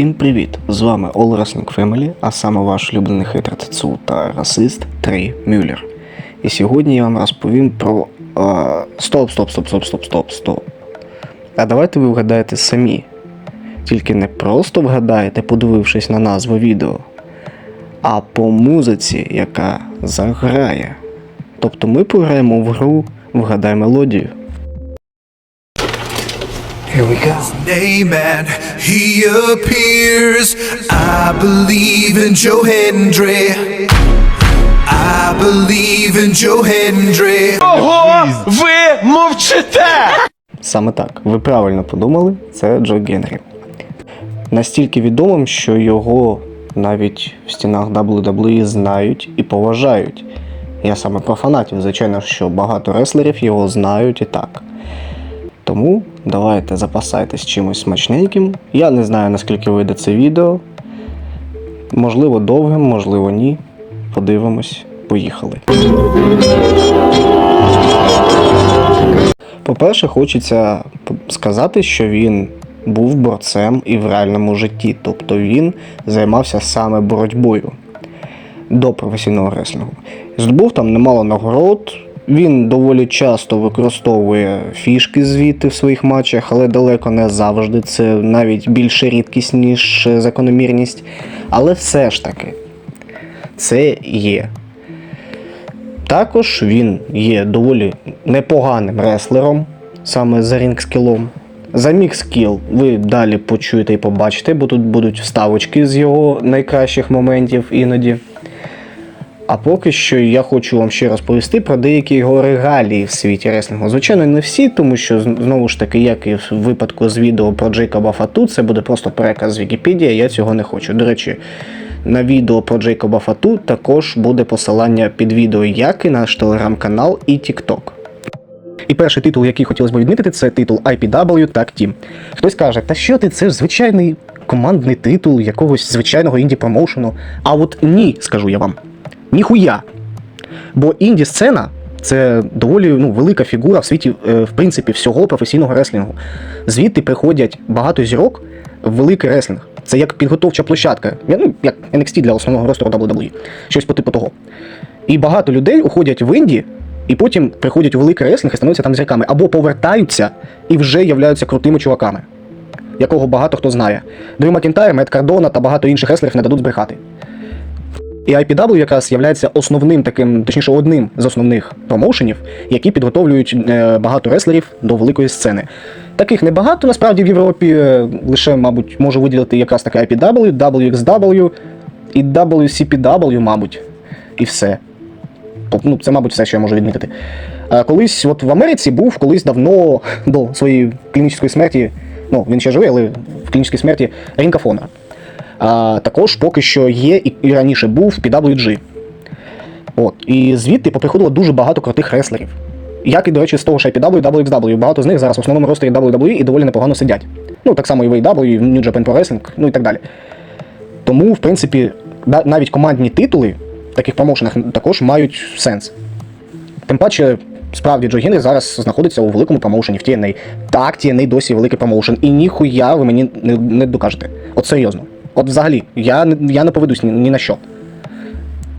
Всім привіт! З вами All Wrestling Family, а саме ваш улюблений хейтер ТЦУ та расист Трей Мюллер. І сьогодні я вам розповім про. Стоп, стоп, стоп, стоп, стоп, стоп, стоп. А давайте ви вгадаєте самі. Тільки не просто вгадаєте, подивившись на назву відео, а по музиці, яка заграє. Тобто ми пограємо в гру Вгадай мелодію. Here we go. name and he appears. I believe in Joe Hendry. I believe in Joe Hendry. Ого, ви мовчите! Саме так, ви правильно подумали, це Джо Генрі. Настільки відомим, що його навіть в стінах WWE знають і поважають. Я саме про фанатів, звичайно, що багато реслерів його знають і так. Тому давайте запасайтесь чимось смачненьким. Я не знаю, наскільки вийде це відео. Можливо, довгим, можливо, ні. Подивимось. Поїхали. По-перше, хочеться сказати, що він був борцем і в реальному житті, тобто він займався саме боротьбою до професійного реслінгу. Здобув там немало нагород. Він доволі часто використовує фішки звідти в своїх матчах, але далеко не завжди. Це навіть більше рідкість, ніж закономірність. Але все ж таки, це є. Також він є доволі непоганим реслером, саме за рінг-скілом. За мікс-скіл ви далі почуєте і побачите, бо тут будуть вставочки з його найкращих моментів іноді. А поки що я хочу вам ще розповісти про деякі його регалії в світі реслінгу. Звичайно, не всі, тому що знову ж таки, як і в випадку з відео про Джейкоба Фату, це буде просто переказ з Вікіпедії, я цього не хочу. До речі, на відео про Джейкоба Фату також буде посилання під відео, як і наш телеграм-канал і TikTok. І перший титул, який хотілося б відмітити, це титул IPW Tag Team. Хтось каже, та що ти, це ж звичайний командний титул якогось звичайного інді промоушену. А от ні, скажу я вам. Ніхуя. Бо інді сцена це доволі ну, велика фігура в світі, е, в принципі, всього професійного реслінгу. Звідти приходять багато зірок в великий реслінг. Це як підготовча площадка, ну, як NXT для основного ростеру WWE. Щось по типу того. І багато людей уходять в Інді, і потім приходять у великий реслінг і становляться там зірками. Або повертаються і вже являються крутими чуваками, якого багато хто знає. Дрю Макінтайр, Мет Кардона та багато інших реслерів не дадуть збрехати. І IPW якраз є основним таким, точніше, одним з основних промоушенів, які підготовлюють е, багато реслерів до великої сцени. Таких небагато насправді в Європі, е, лише, мабуть, можу виділити якраз таке IPW, WXW і WCPW, мабуть, і все. Тобто, ну, це, мабуть, все, що я можу відмітити. Колись, от в Америці був колись давно до своєї клінічної смерті, ну, він ще живий, але в клінічній смерті Рінкафона. Також поки що є і, раніше був PWG. От. І звідти поприходило дуже багато крутих реслерів. Як і, до речі, з того ж IPW, WXW. Багато з них зараз в основному ростері WWE і доволі непогано сидять. Ну, так само і в AEW, і в New Japan Pro Wrestling, ну і так далі. Тому, в принципі, навіть командні титули в таких промоушенах також мають сенс. Тим паче, справді Джо Генрі зараз знаходиться у великому промоушені в TNA. Так, TNA досі великий промоушен. І ніхуя ви мені не, не докажете. От серйозно. От взагалі, я, я не поведусь ні, ні на що.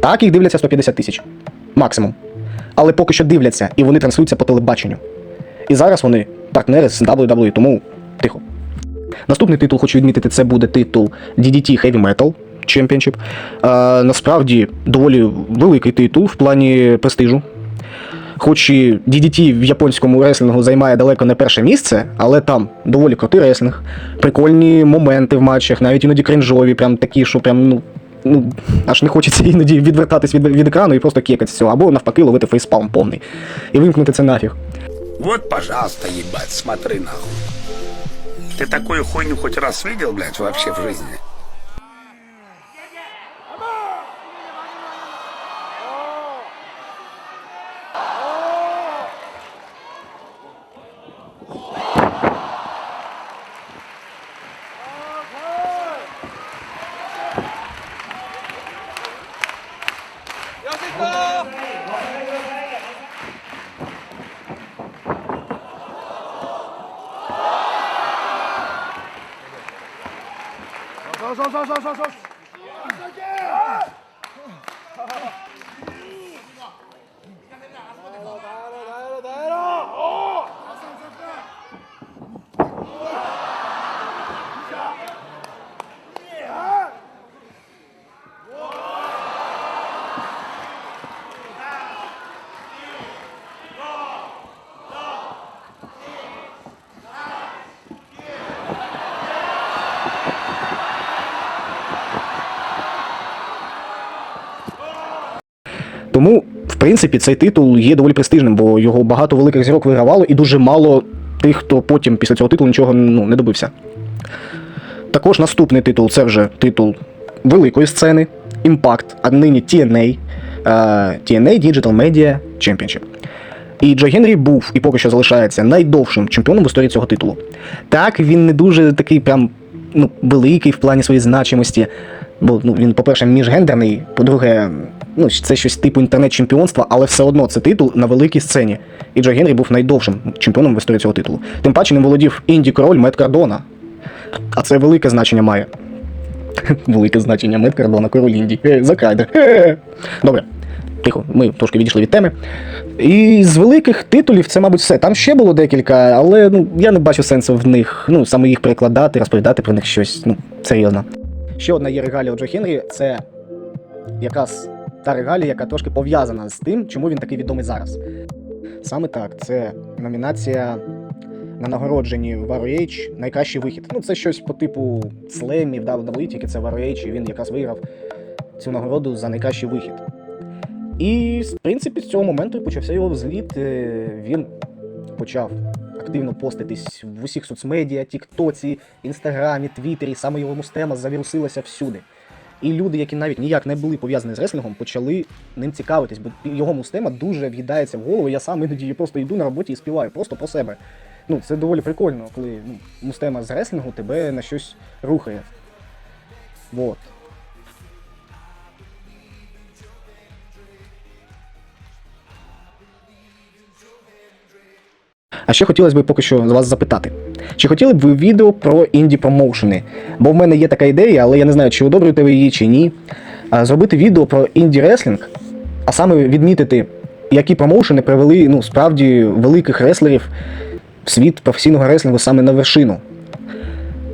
Так, їх дивляться 150 тисяч. Максимум. Але поки що дивляться, і вони транслюються по телебаченню. І зараз вони партнери з WWE, тому тихо. Наступний титул, хочу відмітити, це буде титул DDT Heavy Metal Championship. Е, насправді доволі великий титул в плані престижу. Хоч і DDT в японському реслінгу займає далеко не перше місце, але там доволі крутий реслінг, прикольні моменти в матчах, навіть іноді кринжові, прям такі, що прям, ну. Ну, аж не хочеться іноді відвертатись від, від екрану і просто кекати цього, або навпаки ловити фейспалм повний. І вимкнути це нафіг. Вот, пожалуйста, ебать, смотри нахуй. Ты такую хуйню хоть раз видел, блядь, вообще в жизни? そうそうそうそう。Тому, в принципі, цей титул є доволі престижним, бо його багато великих зірок вигравало, і дуже мало тих, хто потім після цього титулу нічого ну, не добився. Також наступний титул це вже титул великої сцени, Impact, а нині TNA, е, TNA Digital Media Championship. І Джо Генрі був і поки що залишається найдовшим чемпіоном в історії цього титулу. Так, він не дуже такий прям ну, великий в плані своєї значимості. Бо ну, він, по-перше, міжгендерний, по-друге, ну, це щось типу інтернет-чемпіонства, але все одно це титул на великій сцені. І Джо Генрі був найдовшим чемпіоном в історії цього титулу. Тим паче ним володів інді король Мет Кардона. А це велике значення має. Велике значення Мет Кардона, король Інді. Е, Закайдер. Е. Добре. Тихо, ми трошки відійшли від теми. І з великих титулів це, мабуть, все. Там ще було декілька, але ну, я не бачу сенсу в них, ну, саме їх перекладати, розповідати про них щось. Ну, серйозно. Ще одна є регалія у Джо Хенрі це якраз та регалія, яка трошки пов'язана з тим, чому він такий відомий зараз. Саме так, це номінація на нагородженні в найкращий вихід. Ну, це щось по типу слемів, WWE, тільки це в і він якраз виграв цю нагороду за найкращий вихід. І, в принципі, з цього моменту і почався його взліт. Е, Він почав активно поститись в усіх соцмедіа, Тіктоці, Інстаграмі, Твіттері. Саме його мустема завірусилася всюди. І люди, які навіть ніяк не були пов'язані з реслінгом, почали ним цікавитись, бо його мустема дуже в'їдається в голову. Я сам іноді просто йду на роботі і співаю просто про себе. Ну, це доволі прикольно, коли ну, мустема з реслінгу тебе на щось рухає. Вот. А ще хотілося б поки що вас запитати. Чи хотіли б ви відео про інді промоушени? Бо в мене є така ідея, але я не знаю, чи одобрюєте ви її чи ні. Зробити відео про інді реслінг, а саме відмітити, які промоушени привели ну, справді великих реслерів в світ професійного реслінгу саме на вершину.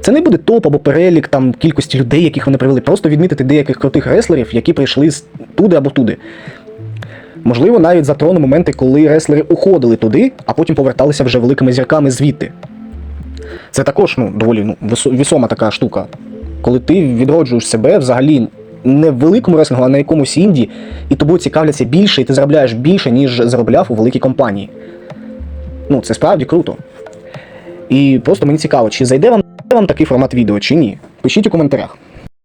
Це не буде топ або перелік там кількості людей, яких вони привели. Просто відмітити деяких крутих реслерів, які прийшли туди або туди. Можливо, навіть затрону моменти, коли реслери уходили туди, а потім поверталися вже великими зірками звідти. Це також ну, доволі ну, вісома така штука. Коли ти відроджуєш себе взагалі не в великому реслінгу, а на якомусь інді, і тобою цікавляться більше, і ти заробляєш більше, ніж заробляв у великій компанії. Ну, це справді круто. І просто мені цікаво, чи зайде вам, вам такий формат відео, чи ні. Пишіть у коментарях.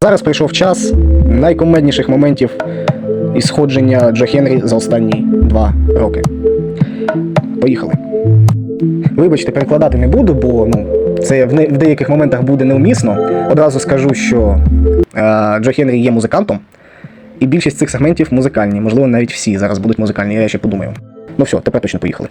Зараз прийшов час найкомедніших моментів із сходження Джо Хенрі за останні два роки. Поїхали. Вибачте, перекладати не буду, бо ну, це в, не, в деяких моментах буде неумісно. Одразу скажу, що е, Джо Хенрі є музикантом, і більшість цих сегментів музикальні. Можливо, навіть всі зараз будуть музикальні, я ще подумаю. Ну все, тепер точно поїхали.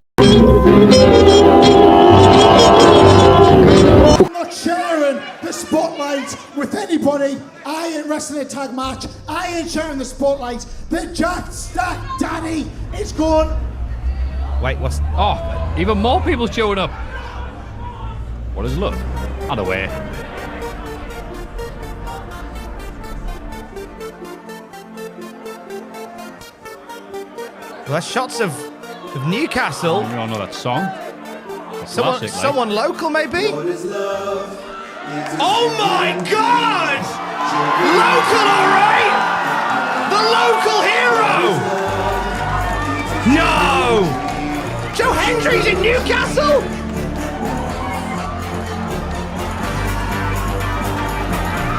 the spotlight with anybody. I ain't wrestling a tag match. I ain't sharing the spotlight. The Jack Stack Daddy is gone. Wait, what's. Oh, even more people showing up. What What is love? And away. Well, that's shots of, of Newcastle. Oh, you all know that song? Someone, Classic, like. someone local, maybe? Oh my God! Local, all right! The local hero! No! Joe Hendry's in Newcastle?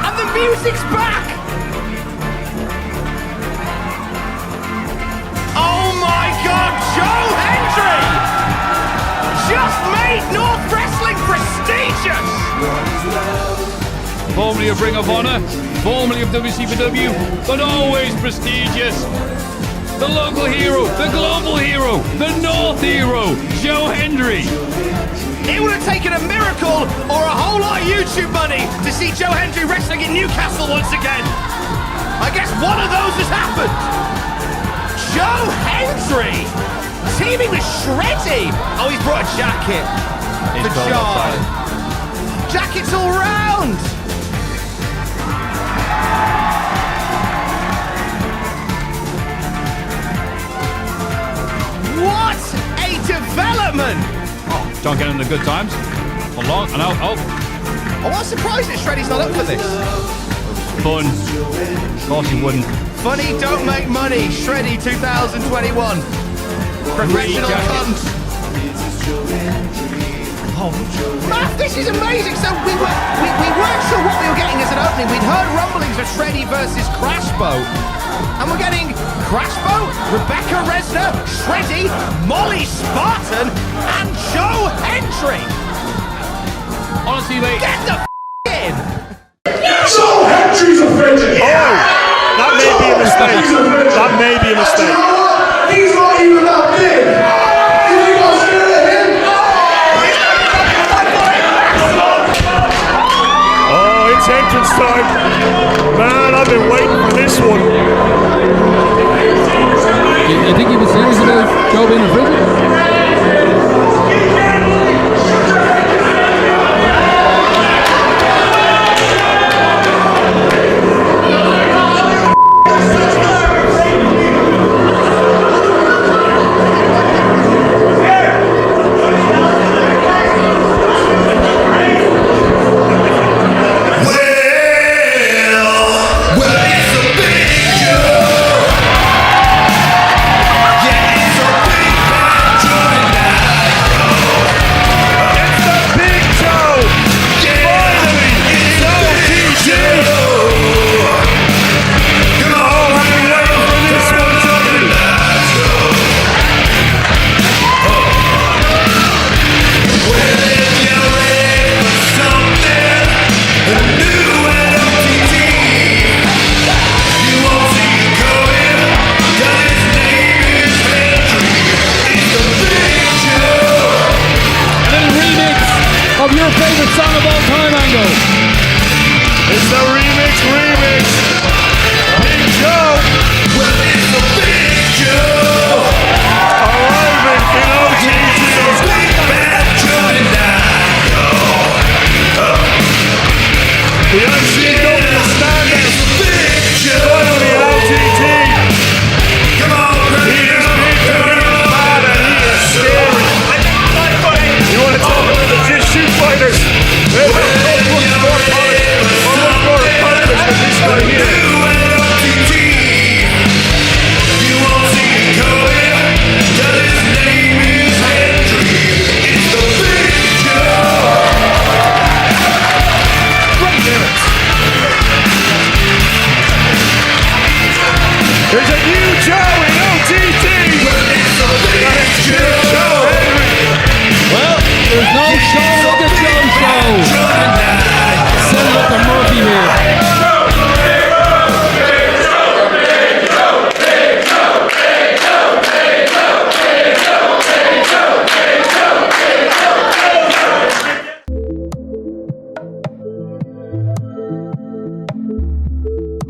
And the music's back! Oh my God, Joe Hendry! Just made North prestigious! Formerly of Ring of Honor, formerly of WCPW, but always prestigious. The local hero, the global hero, the North hero, Joe Hendry. It would have taken a miracle or a whole lot of YouTube money to see Joe Hendry wrestling in Newcastle once again. I guess one of those has happened. Joe Hendry teaming with Shreddy. Oh, he's brought a jacket He's for John. Jackets all round. What a development! John getting the good times. For long. And oh, oh, Oh, I'm surprised that Shreddy's not up for this. fun. Of course he wouldn't. Funny don't make money. Shreddy 2021. Professional cunt. Oh, Matt, this is amazing. So we were we, we weren't sure what we were getting as an opening. We'd heard rumblings of Shreddy versus Crashbow. And we're getting Crashbow, Rebecca Resner, Shreddy, Molly Spartan, and Joe Hendry. Honestly, mate. Get the f- in! So Hendry's offended. Oh, that may be a mistake. You, think he was serious about Joe being a frigid?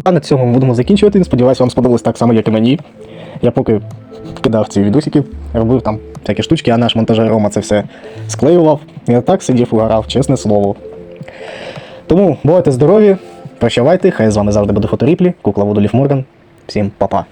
А на цьому ми будемо закінчувати. Сподіваюсь, вам сподобалось так само, як і мені. Я поки кидав ці відосики, робив там всякі штучки, а наш монтажер Рома це все склеював. Я так сидів угорав, чесне слово. Тому бувайте здорові, прощавайте, хай з вами завжди буде фоторіплі, кукла Водолів Морган. Всім па-па.